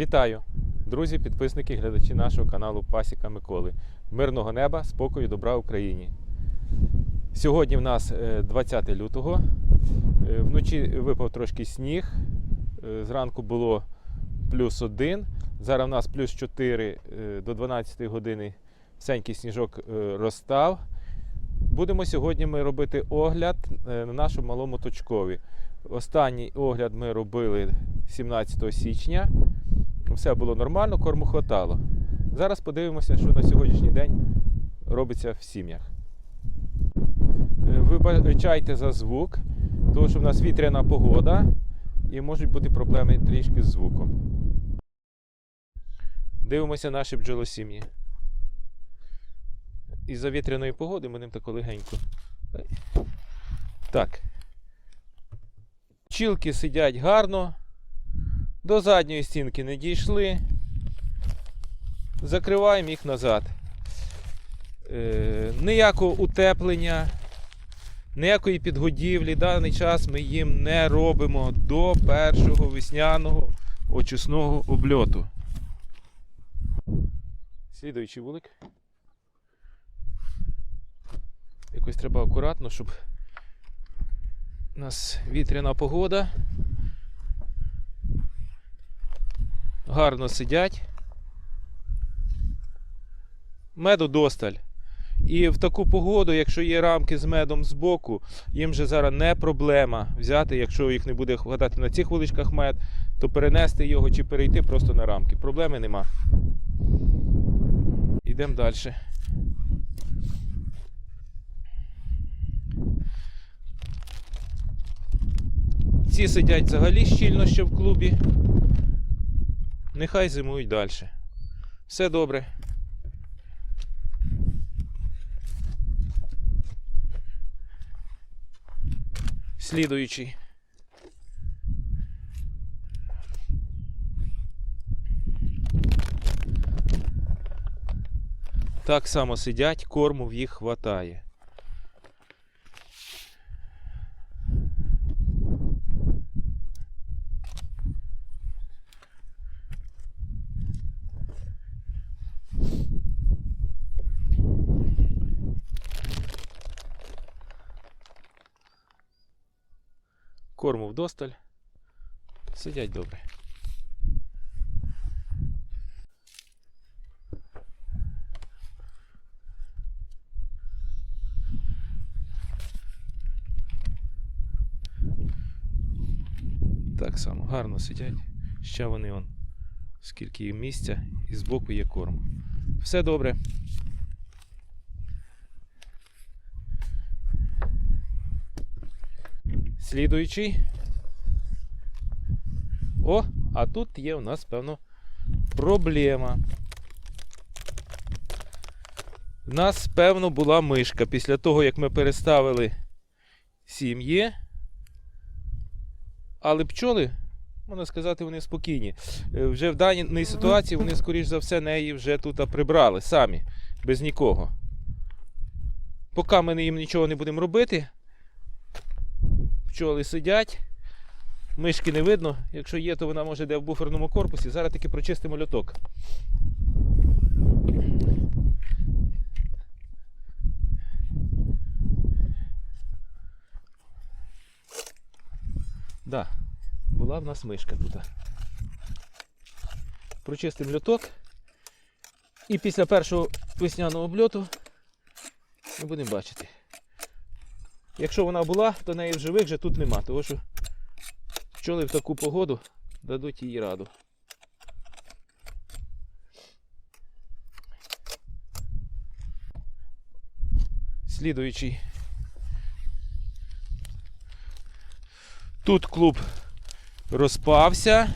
Вітаю, друзі, підписники, глядачі нашого каналу Пасіка Миколи. Мирного неба, спокою, добра Україні. Сьогодні в нас е, 20 лютого. Е, Вночі випав трошки сніг. Е, Зранку було плюс 1. Зараз у нас плюс 4 е, до 12 години всенький сніжок е, розстав. Будемо сьогодні ми робити огляд е, на нашому малому точкові. Останній огляд ми робили 17 січня. Все було нормально, корму хватало. Зараз подивимося, що на сьогоднішній день робиться в сім'ях. Е, Вибачайте за звук, тому що в нас вітряна погода і можуть бути проблеми трішки з звуком. Дивимося наші бджолосім'ї. Із-за вітряної погоди ми ним тако легенько. Так. Пчілки сидять гарно. До задньої стінки не дійшли. Закриваємо їх назад. Е, ніякого утеплення, ніякої підгодівлі. Даний час ми їм не робимо до першого весняного очисного обльоту. Слідуючий вулик. Якось треба акуратно, щоб у нас вітряна погода. Гарно сидять. Меду досталь. І в таку погоду, якщо є рамки з медом з боку, їм же зараз не проблема взяти, якщо їх не буде хватати на цих вуличках мед, то перенести його чи перейти просто на рамки. Проблеми нема. Йдемо далі. Ці сидять взагалі щільно ще в клубі. Нехай зимують далі. Все добре. Слідуючий. Так само сидять, корму в їх хватає. Корму вдосталь. Сидять добре. Так само гарно сидять. Ще вони он, скільки їм місця, і збоку є корм. Все добре. Слідуючий. О, а тут є у нас, певно, проблема. У нас, певно, була мишка після того, як ми переставили сім'ї. Але пчоли, можна сказати, вони спокійні. Е, Вже в даній ситуації вони, скоріш за все, неї вже тут прибрали самі, без нікого. Поки ми їм нічого не будемо робити, пчоли сидять. Мишки не видно. Якщо є, то вона може де в буферному корпусі. Зараз таки прочистимо льоток. Да, була в нас мишка тут. Прочистимо льоток. І після першого весняного обльоту ми будемо бачити. Якщо вона була, то неї в живих вже тут нема, тому що пчоли в таку погоду дадуть їй раду. Слідуючий. Тут клуб розпався.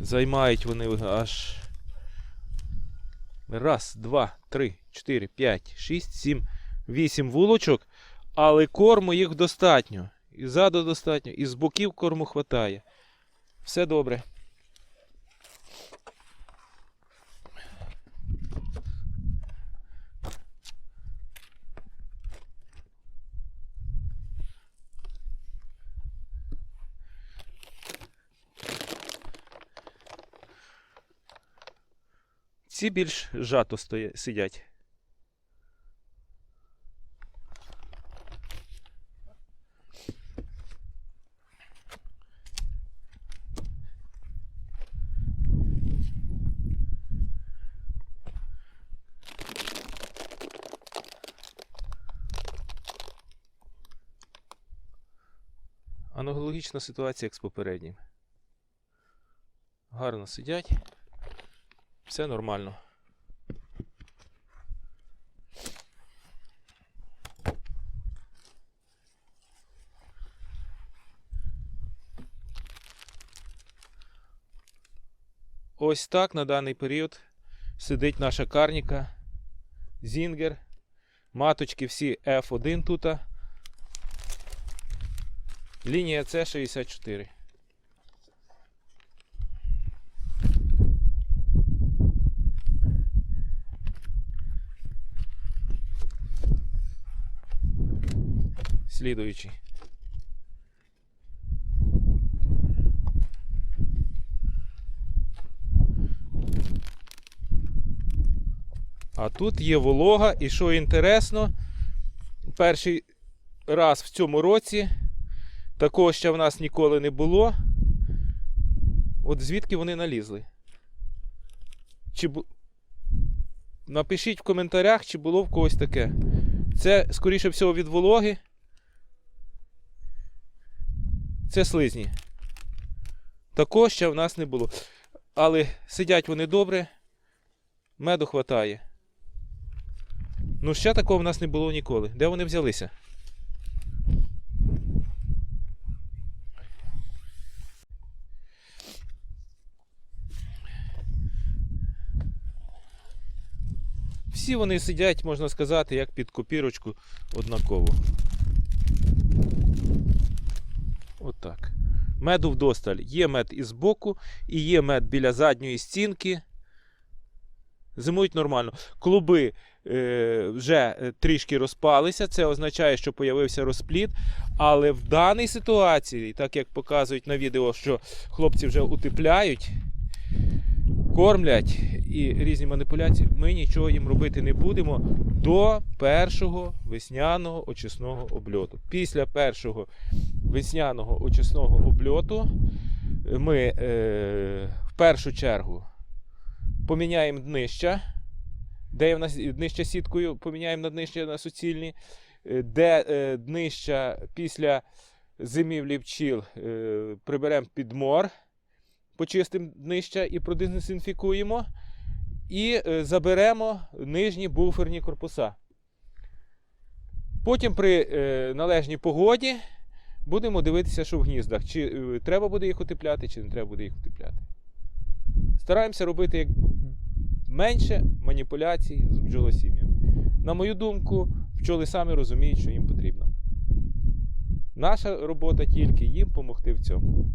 Займають вони аж раз, два, три, чотири, п'ять, шість, сім, Вісім вулочок, але корму їх достатньо. І ззаду достатньо, і з боків корму хватає. Все добре. Ці більш жато сидять. Аналогічна ситуація, як з попереднім. Гарно сидять. Все нормально. Ось так на даний період сидить наша карніка. Зінгер. Маточки всі F1 тут. Лінія С64. Слідуючий. А тут є волога, і що інтересно, перший раз в цьому році такого ще в нас ніколи не було. От звідки вони налізли? Чи бу... Напишіть в коментарях, чи було в когось таке. Це, скоріше всього, від вологи. Це слизні. Такого ще в нас не було. Але сидять вони добре, меду хватає. Ну, ще такого в нас не було ніколи. Де вони взялися? Всі вони сидять, можна сказати, як під копірочку однаково. Отак. Меду вдосталь. Є мед із боку, і є мед біля задньої стінки. Зимують нормально. Клуби е, вже е, трішки розпалися. Це означає, що появився розплід. Але в даній ситуації, так як показують на відео, що хлопці вже утепляють, кормлять і різні маніпуляції, ми нічого їм робити не будемо до першого весняного очисного обльоту. Після першого весняного очисного обльоту ми е, в першу чергу поміняємо днища, де в нас днища сіткою, поміняємо на днища на суцільні, е, де е, днища після зимівлі пчіл е, приберемо під мор, почистимо днища і продезінфікуємо. І е, заберемо нижні буферні корпуса. Потім при е, належній погоді будемо дивитися, що в гніздах. Чи е, треба буде їх утепляти, чи не треба буде їх утепляти. Стараємося робити як менше маніпуляцій з бджолосім'ями. На мою думку, пчоли самі розуміють, що їм потрібно. Наша робота тільки їм допомогти в цьому.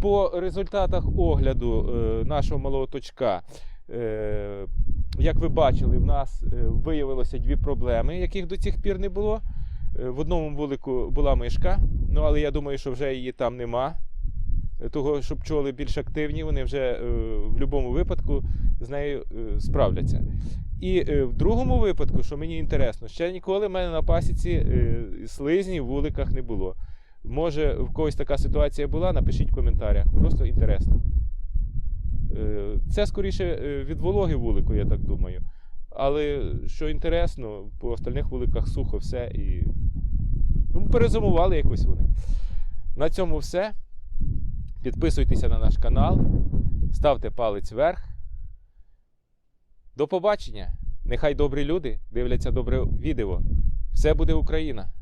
По результатах огляду е, нашого малого точка, е, як ви бачили, в нас е, виявилося дві проблеми, яких до цих пір не було. В одному вулику була мишка, ну але я думаю, що вже її там нема. Того, що пчоли більш активні, вони вже в будь-якому випадку з нею справляться. І в другому випадку, що мені інтересно, ще ніколи в мене на пасіці слизні в вуликах не було. Може, в когось така ситуація була, напишіть в коментарях. Просто інтересно. Е, Це скоріше е, від вологи вулику, я так думаю. Але що інтересно, по остальних вуликах сухо все і. Ну, перезимували якось вони. На цьому все. Підписуйтеся на наш канал, ставте палець вверх. До побачення! Нехай добрі люди дивляться добре відео. Все буде Україна!